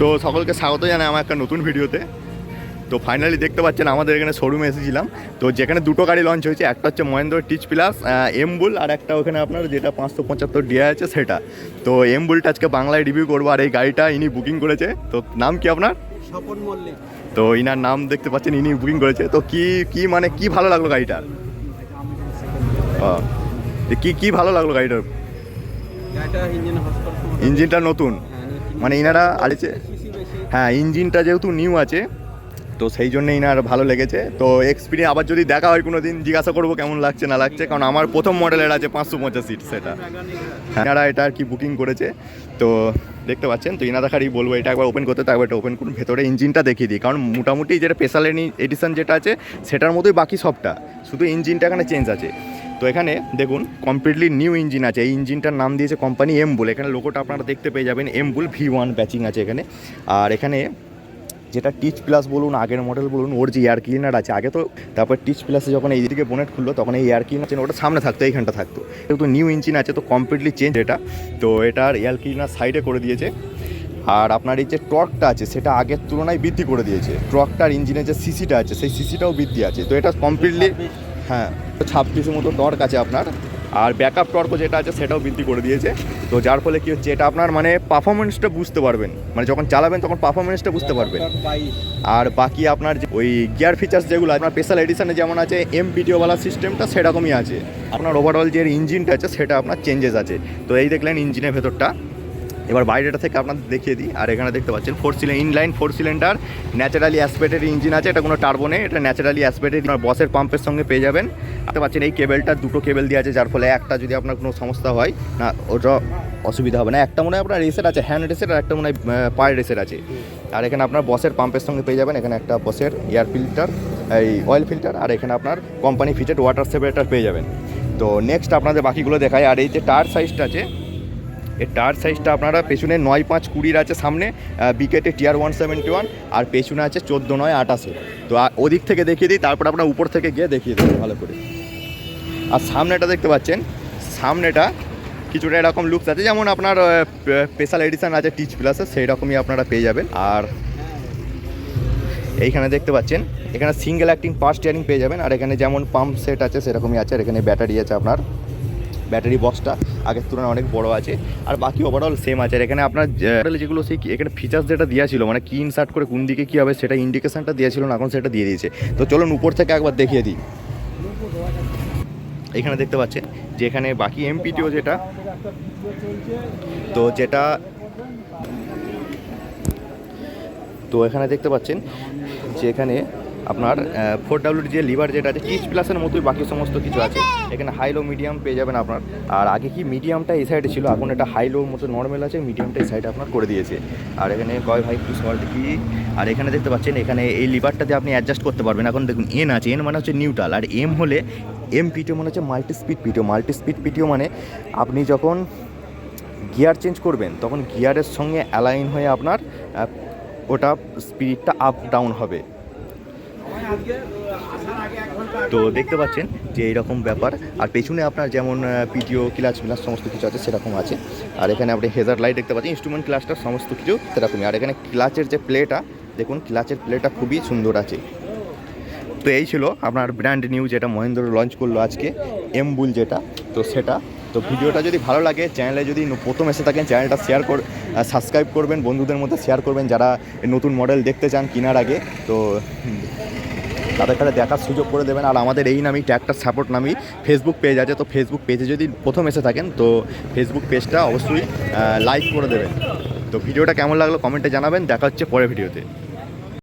তো সকলকে স্বাগত জানাই আমার একটা নতুন ভিডিওতে। তো ফাইনালি দেখতে পাচ্ছেন আমাদের এখানে শোরুমে এসেছিলাম। তো যেখানে দুটো গাড়ি লঞ্চ হয়েছে একটা হচ্ছে মহেন্দ্র টিচ প্লাস এমবুল আর একটা ওখানে আপনার যেটা পাঁচশো পঁচাত্তর ডিয়া আছে সেটা। তো এমবুলটা আজকে বাংলায় রিভিউ করব আর এই গাড়িটা ইনি বুকিং করেছে। তো নাম কি আপনার? স্বপন মল্লিক। তো ইনার নাম দেখতে পাচ্ছেন ইনি বুকিং করেছে। তো কি কি মানে কি ভালো লাগল গাড়িটার কি কি ভালো লাগল গাড়িটার? ইঞ্জিনটা নতুন? মানে ইনারা আলেছে হ্যাঁ ইঞ্জিনটা যেহেতু নিউ আছে, তো সেই জন্য ইনার ভালো লেগেছে। তো এক্সপিরিয়েন্স আবার যদি দেখা হয় কোনো দিন জিজ্ঞাসা করব কেমন লাগছে, না লাগছে, কারণ আমার প্রথম মডেলের আছে পাঁচশো পঁচাশি সেটা। হ্যাঁ এনারা এটা আর কি বুকিং করেছে। তো দেখতে পাচ্ছেন, তো ইনারা খালি বলব, এটা একবার ওপেন করতে তো একবার এটা ওপেন করুন, ভেতরে ইঞ্জিনটা দেখিয়ে দিই। কারণ মোটামুটি যেটা স্পেশাল এডিশন যেটা আছে, সেটার মতোই বাকি সবটা। শুধু ইঞ্জিনটা এখানে চেঞ্জ আছে। তো এখানে দেখুন কমপ্লিটলি নিউ ইঞ্জিন আছে। এই ইঞ্জিনটার নাম দিয়েছে কোম্পানি এম এমবুল এখানে লোগোটা আপনারা দেখতে পেয়ে যাবেন। এম এমবুল ভি ওয়ান ব্যাচিং আছে এখানে। আর এখানে যেটা টিচ প্লাস বলুন, আগের মডেল বলুন, ওর যে এয়ার ক্লিনার আছে, আগে তো তারপর টিচ প্লাসে যখন এই দিকে বোনেট খুললো, তখন এই এয়ার ক্লিনার ওটা সামনে থাকতো, এইখানটা থাকতো। যেহেতু নিউ ইঞ্জিন আছে, তো কমপ্লিটলি চেঞ্জ এটা। তো এটার এয়ার ক্লিনার সাইডে করে দিয়েছে। আর আপনার এই যে টর্কটা আছে, সেটা আগের তুলনায় বৃদ্ধি করে দিয়েছে। টর্কটার ইঞ্জিনের যে সিসিটা আছে, সেই সিসিটাও বৃদ্ধি আছে। তো এটা কমপ্লিটলি হ্যাঁ ছাব্বিশের মতো টর্ক আছে আপনার। আর ব্যাকআপ টর্কও যেটা আছে, সেটাও বৃদ্ধি করে দিয়েছে। তো যার ফলে কী হচ্ছে, এটা আপনার মানে পারফরমেন্সটা বুঝতে পারবেন। মানে যখন চালাবেন, তখন পারফরমেন্সটা বুঝতে পারবেন। আর বাকি আপনার যে ওই গিয়ার ফিচার্স যেগুলো, আপনার স্পেশাল এডিশনে যেমন আছে এম পিটিওওয়ালা সিস্টেমটা সেরকমই আছে। আপনার ওভারঅল যে ইঞ্জিনটা আছে, সেটা আপনার চেঞ্জেস আছে। তো এই দেখলেন ইঞ্জিনের ভেতরটা। এবার বাইরেটা থেকে আপনাদের দেখিয়ে দিই। আর এখানে দেখতে পাচ্ছেন four cylinder inline four cylinder naturally অ্যাসপেটের engine আছে, এটা কোনো টার্বো নেই, এটা ন্যাচারালি অ্যাসপেটেড আপনার বসের পাম্পের সঙ্গে পেয়ে যাবেন। দেখতে পাচ্ছেন, এই কেবেলটা দুটো কেবেল দিয়ে আছে, যার ফলে একটা যদি আপনার কোনো সমস্যা হয়, না, ওটা অসুবিধা হবে না। একটা মনে হয় আপনার রেসের আছে হ্যান্ড রেসের আর একটা মনে হয় পায়ের রেসের আছে। আর এখানে আপনার বসের পাম্পের সঙ্গে পেয়ে যাবেন, এখানে একটা বসের এয়ার ফিল্টার এই অয়েল ফিল্টার আর এখানে আপনার কোম্পানি ফিটেড ওয়াটার সেপারেটার পেয়ে যাবেন। তো নেক্সট আপনাদের বাকিগুলো দেখায় আর এই যে টায়ার সাইজটা আছে এর টায়ার সাইজটা আপনারা পেছনে নয় পাঁচ কুড়ির আছে সামনে বিকেটে টিয়ার ওয়ান সেভেন্টি ওয়ান আর পেছনে আছে চোদ্দ নয় আটাশে তো ওদিক থেকে দেখিয়ে দিই, তারপর আপনার উপর থেকে গিয়ে দেখিয়ে দেবেন ভালো করে। আর সামনেটা দেখতে পাচ্ছেন, সামনেটা কিছুটা এরকম লুকস আছে, যেমন আপনার স্পেশাল এডিশান আছে টিচ প্লাসে সেই রকমই আপনারা পেয়ে যাবেন। আর এইখানে দেখতে পাচ্ছেন, এখানে সিঙ্গেল অ্যাক্টিং পাওয়ার স্টিয়ারিং পেয়ে যাবেন। আর এখানে যেমন পাম্প সেট আছে, সেরকমই আছে। আর এখানে ব্যাটারি আছে আপনার ব্যাটারি বক্সটা, আগের তুলনায় অনেক বড় আছে। আর বাকি ওভারঅল সেম আছে। আর এখানে আপনার যেগুলো সেই এখানে ফিচার্স যেটা দেওয়া ছিল মানে কি ইনসার্ট করে কোন দিকে কী হবে সেটা ইন্ডিকেশনটা দেওয়া ছিল না, এখন সেটা দিয়ে দিয়েছে। তো চলুন উপর থেকে একবার দেখিয়ে দিই। এখানে দেখতে পাচ্ছেন যে এখানে বাকি এমপিটিও যেটা, তো যেটা, তো এখানে দেখতে পাচ্ছেন যে এখানে আপনার ফোর ডাব্লিউর যে লিভার যেটা আছে টিচ প্লাসের মতোই বাকি সমস্ত কিছু আছে। এখানে হাই লো মিডিয়াম পেয়ে যাবেন আপনার। আর আগে কি মিডিয়ামটা এই সাইডে ছিল, এখন এটা হাই লোর মতো নর্মাল আছে মিডিয়ামটা এই সাইডে আপনার করে দিয়েছে। আর এখানে কয় ভাই, একটু সর দেখি। আর এখানে দেখতে পাচ্ছেন, এখানে এই লিভারটাতে আপনি অ্যাডজাস্ট করতে পারবেন। এখন দেখুন এন আছে এন মানে হচ্ছে নিউট্রাল আর এম হলে এম পিটিও মানে হচ্ছে multi speed PTO multi speed PTO মানে আপনি যখন গিয়ার চেঞ্জ করবেন, তখন গিয়ারের সঙ্গে অ্যালাইন হয়ে আপনার ওটা স্পিডটা আপ ডাউন হবে। তো দেখতে পাচ্ছেন যে এইরকম ব্যাপার। আর পেছনে আপনার যেমন পিটিও ক্লাচ মিলাচ সমস্ত কিছু আছে, সেরকম আছে। আর এখানে আপনি হেজার লাইট দেখতে পাচ্ছেন ইনস্ট্রুমেন্ট ক্লাসটা সমস্ত কিছু সেরকমই। আর এখানে ক্লাচের যে প্লেটা দেখুন ক্লাচের প্লেটা খুবই সুন্দর আছে। তো এই ছিল আপনার ব্র্যান্ড নিউ যেটা মহেন্দ্র লঞ্চ করল আজকে এমবুল যেটা, তো সেটা। তো ভিডিওটা যদি ভালো লাগে চ্যানেলে যদি প্রথম এসে থাকেন চ্যানেলটা শেয়ার কর সাবস্ক্রাইব করবেন, বন্ধুদের মধ্যে শেয়ার করবেন, যারা নতুন মডেল দেখতে চান কেনার আগে। তো তাদের কাছে দেখার সুযোগ করে দেবেন। আর আমাদের এই নামই ট্যাগটার সাপোর্ট নামই ফেসবুক পেজ আছে। তো ফেসবুক পেজে যদি প্রথম এসে থাকেন, তো ফেসবুক পেজটা অবশ্যই লাইক করে দেবেন। তো ভিডিওটা কেমন লাগল কমেন্টে জানাবেন। দেখা হচ্ছে পরের ভিডিওতে।